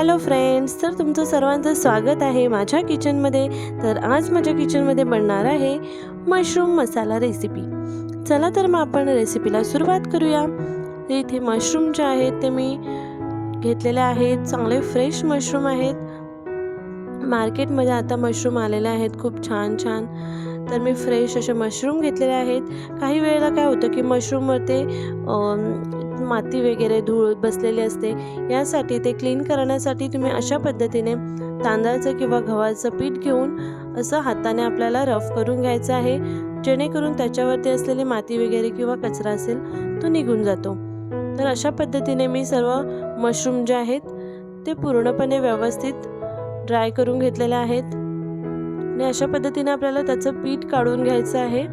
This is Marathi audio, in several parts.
हॅलो फ्रेंड्स तर तुमचं सर्वांचं स्वागत आहे माझ्या किचनमध्ये तर आज माझ्या किचनमध्ये बनणार आहे मशरूम मसाला रेसिपी चला तर मग आपण रेसिपीला सुरुवात करूया. इथे मशरूम जे आहेत ते मी घेतलेले आहेत. चांगले फ्रेश मशरूम आहेत. मार्केटमध्ये आता मशरूम आलेले आहेत. खूप छान छान. तर मी फ्रेश असे मशरूम घेतलेले आहेत. काही वेळेला काय होतं की माती वगैरे धूळ बसलेली असते यासाठी ते क्लीन करण्यासाठी तुम्ही अशा पद्धतीने तांदळाचं किंवा गव्हाचं पीठ घेऊन असं हाताने आपल्याला रफ करून घ्यायचं आहे. जेणेकरून त्याच्यावरती असलेली माती वगैरे किंवा कचरा असेल तो निघून जातो. तर अशा पद्धतीने मी सर्व मशरूम जे आहेत ते पूर्णपणे व्यवस्थित ड्राय करून घेतलेले आहेत. आणि अशा पद्धतीने आपल्याला त्याचं पीठ काढून घ्यायचं आहे.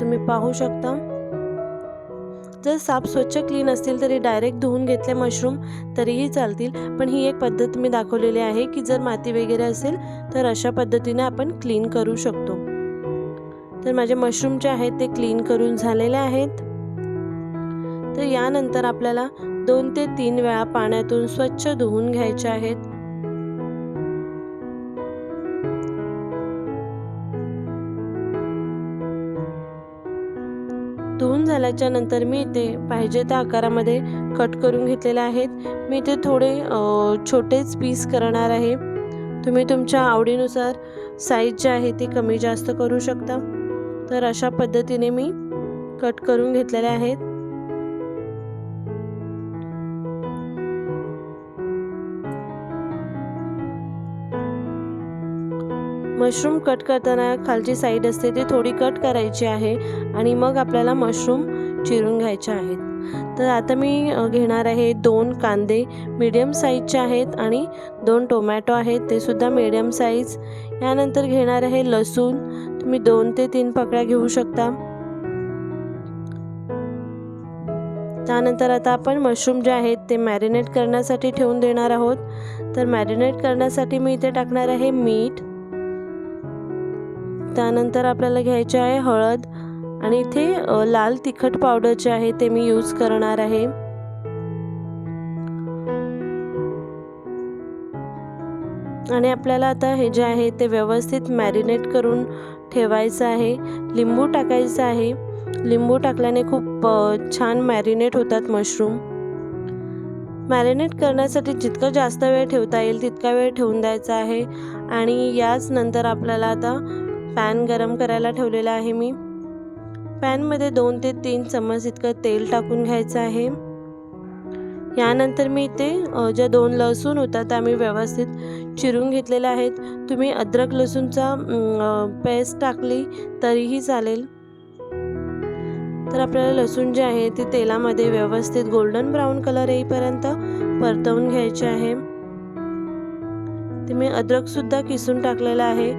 तुम्ही पाहू शकता. जर साप स्वच्छ क्लीन असतील तरी डायरेक्ट धुवून घेतले मशरूम तरीही चालतील. पण ही एक पद्धत मी दाखवलेली आहे की जर माती वगैरे असेल तर अशा पद्धतीने आपण क्लीन करू शकतो. तर माझे मशरूम जे आहेत ते क्लीन करून झालेले आहेत. तर यानंतर आपल्याला दोन ते तीन वेळा पाण्यातून स्वच्छ धुवून घ्यायचे आहेत. झाल्याच्यानंतर मी ते पाहिजे त्या आकारामध्ये कट करून घेतलेले आहेत. मी ते थोडे छोटेच पीस करणार आहे. तुम्ही तुमच्या आवडीनुसार साईज जे आहे ती कमी जास्त करू शकता. तर अशा पद्धतीने मी कट करून घेतलेले आहेत. मशरूम कट करताना खालची साईड असते ती थोडी कट करायची आहे आणि मग आपल्याला मशरूम चिरून घ्यायचे आहेत. तर आता मी घेणार आहे दोन कांदे मीडियम साईजचे आहेत आणि दोन टोमॅटो आहेत ते सुद्धा मीडियम साईज यानंतर घेणार आहे लसूण. तुम्ही दोन ते तीन पकड्या घेऊ शकता. त्यानंतर आता आपण मशरूम जे आहेत ते मॅरिनेट करण्यासाठी ठेवून देणार आहोत. तर मॅरिनेट करण्यासाठी मी इथे टाकणार आहे मीठ. त्यानंतर आपल्याला घ्यायचे आहे हळद आणि इथे लाल तिखट पावडर जे आहे ते मी यूज करणार आहे. आणि आपल्याला आता हे जे आहे ते व्यवस्थित मॅरिनेट करून ठेवायचं आहे. लिंबू टाकायचं आहे. लिंबू टाकल्याने खूप छान मॅरिनेट होतात मशरूम मॅरिनेट करण्यासाठी जितकं जास्त वेळ ठेवता येईल तितका वेळ ठेवून द्यायचा आहे. आणि याच नंतर आपल्याला आता पॅन गरम करायला ठेवलेला आहे मी. पॅनमध्ये दोन ते तीन चम्मच इतकं तेल टाकून घ्यायचं आहे. यानंतर मी इथे ज्या दोन लसूण होता त्या मी व्यवस्थित चिरून घेतलेल्या आहेत. तुम्ही अद्रक लसूणचा पेस्ट टाकली तरीही चालेल. तर आपल्याला लसूण जे आहे ते तेलामध्ये व्यवस्थित गोल्डन ब्राऊन कलर येईपर्यंत परतवून घ्यायचे आहे. ते मी अद्रकसुद्धा किसून टाकलेलं आहे.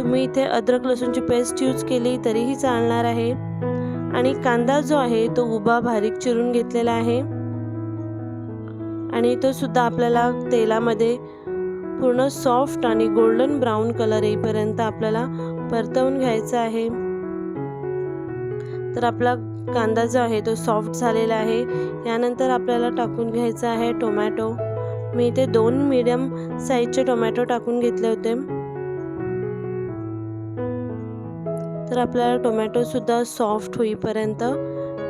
तुम्ही इथे अद्रक लसूणची पेस्ट यूज केली तरीही चालणार आहे. आणि कांदा जो आहे तो उभा बारीक चिरून घेतलेला आहे. आणि तो सुद्धा आपल्याला तेलामध्ये पूर्ण सॉफ्ट आणि गोल्डन ब्राऊन कलर येईपर्यंत आपल्याला परतवून घ्यायचा आहे. तर आपला कांदा जो आहे तो सॉफ्ट झालेला आहे. यानंतर आपल्याला टाकून घ्यायचा आहे टोमॅटो मी इथे दोन मीडियम साईजचे टोमॅटो टाकून घेतले होते. तर आपल्याला टोमॅटोसुद्धा सॉफ्ट होईपर्यंत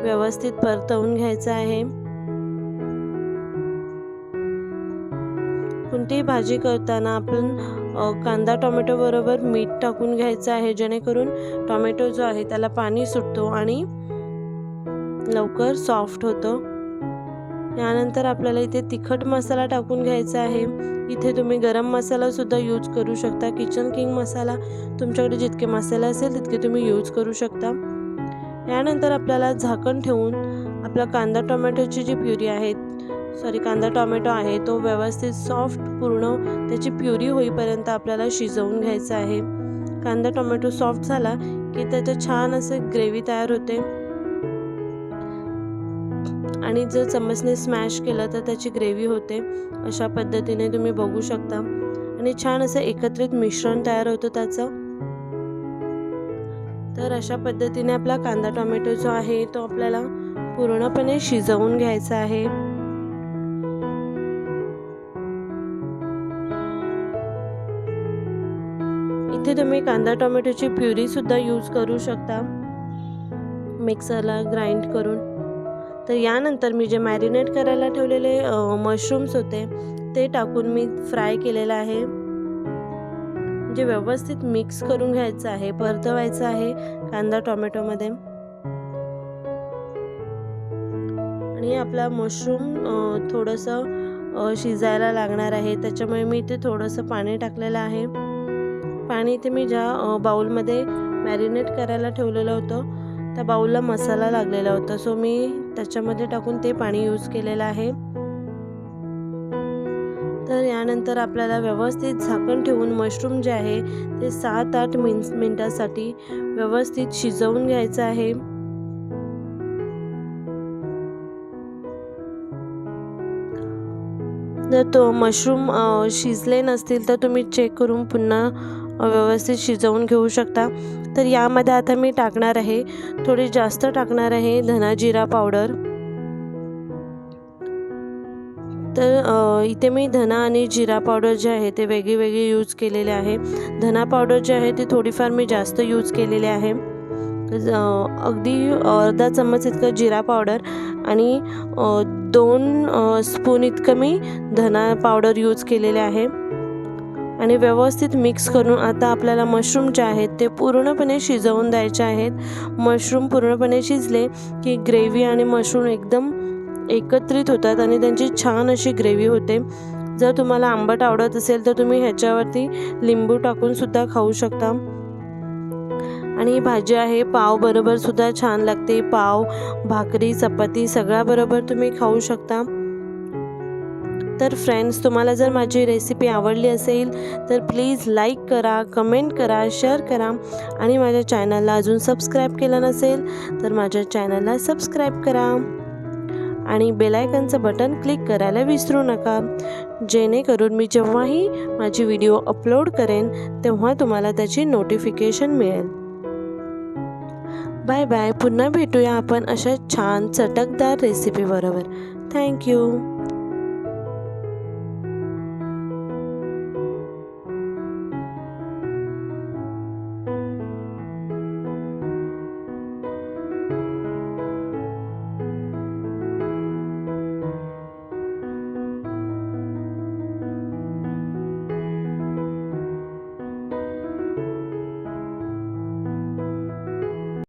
व्यवस्थित परतवून घ्यायचं आहे. कोणतीही भाजी करताना आपण कांदा टोमॅटो बरोबर मीठ टाकून घ्यायचं आहे. जेणेकरून टोमॅटो जो आहे त्याला पाणी सुटतो आणि लवकर सॉफ्ट होतं. त्यानंतर आपल्याला इथे तिखट मसाला टाकून घ्यायचा आहे. इथे तुम्ही गरम मसालासुद्धा यूज करू शकता. किचन किंग मसाला तुमच्याकडे जितके मसाले असेल तितके तुम्ही यूज करू शकता. यानंतर आपल्याला झाकण ठेवून आपला कांदा टोमॅटोची जी प्युरी आहे सॉरी कांदा टोमॅटो आहे तो व्यवस्थित सॉफ्ट पूर्ण त्याची प्युरी होईपर्यंत आपल्याला शिजवून घ्यायचा आहे. कांदा टोमॅटो सॉफ्ट झाला की त्याचं छान असं ग्रेव्ही तयार होते. आणि जर चमचने स्मॅश केलं तर त्याची ग्रेव्ही होते. अशा पद्धतीने तुम्ही बघू शकता. आणि छान असं एकत्रित मिश्रण तयार होतं त्याचं. तर अशा पद्धतीने आपला कांदा टोमॅटो जो आहे तो आपल्याला पूर्णपणे शिजवून घ्यायचा आहे. इथे तुम्ही कांदा टोमॅटोची प्युरीसुद्धा यूज करू शकता. मिक्सरला ग्राइंड करून. तर यानंतर मी जे मॅरिनेट करायला ठेवलेले मशरूम्स होते ते टाकून मी फ्राय केलेलं आहे. जे व्यवस्थित मिक्स करून घ्यायचं आहे परतवायचं आहे कांदा टोमॅटोमध्ये आणि आपला मशरूम थोडंसं शिजायला लागणार आहे. त्याच्यामुळे मी इथे थोडंसं पाणी टाकलेलं आहे. पाणी इथे मी ज्या बाऊलमध्ये मॅरिनेट करायला ठेवलेलं होतं त्या बाऊलला मसाला लागलेला होता. सो मी त्याच्यामध्ये टाकून ते पाणी यूज केलेलं आहे. तर यानंतर आपल्याला व्यवस्थित झाकण ठेवून मशरूम जे आहे ते सात आठ मिन मिनटासाठी व्यवस्थित शिजवून घ्यायचं आहे. जर तो मशरूम शिजले नसतील तर तुम्ही चेक करून पुन्हा व्यवस्थित शिजवून घेऊ शकता. तर यामध्ये आता मी टाकणार आहे थोडी जास्त टाकणार आहे धना जिरा पावडर. तर इथे मी धना आणि जिरा पावडर जे आहे ते वेगळी वेगळी यूज केलेले आहे. धना पावडर जे आहे ते थोडीफार मी जास्त यूज केलेले आहे. अगदी अर्धा चम्मच इतकं जिरा पावडर आणि दोन स्पून इतकं मी धना पावडर यूज केलेले आहे. आणि व्यवस्थित मिक्स करून आता आपल्याला मशरूम जे आहेत ते पूर्णपणे शिजवून द्यायचे आहेत. मशरूम पूर्णपणे शिजले की ग्रेव्ही आणि मशरूम एकदम एकत्रित होतात आणि त्यांची छान अशी ग्रेव्ही होते. जर तुम्हाला आंबट आवडत असेल तर तुम्ही ह्याच्यावरती लिंबू टाकून सुद्धा खाऊ शकता. आणि ही भाजी आहे पाव बरोबर सुद्धा छान लागते. पाव भाकरी चपाती सगळ्याबरोबर तुम्ही खाऊ शकता. तर फ्रेंड्स तुम्हाला जर माझी रेसिपी आवडली असेल तर प्लीज लाईक करा कमेंट करा शेअर करा. आणि माझ्या चॅनलला अजून सबस्क्राईब केलं नसेल तर माझ्या चॅनलला सबस्क्राईब करा. आणि बेलायकनचं बटन क्लिक करायला विसरू नका. जेणेकरून मी जेव्हाही माझी व्हिडिओ अपलोड करेन तेव्हा तुम्हाला त्याची नोटिफिकेशन मिळेल. बाय बाय पुन्हा भेटूया आपण अशा छान चटकदार रेसिपीबरोबर थँक्यू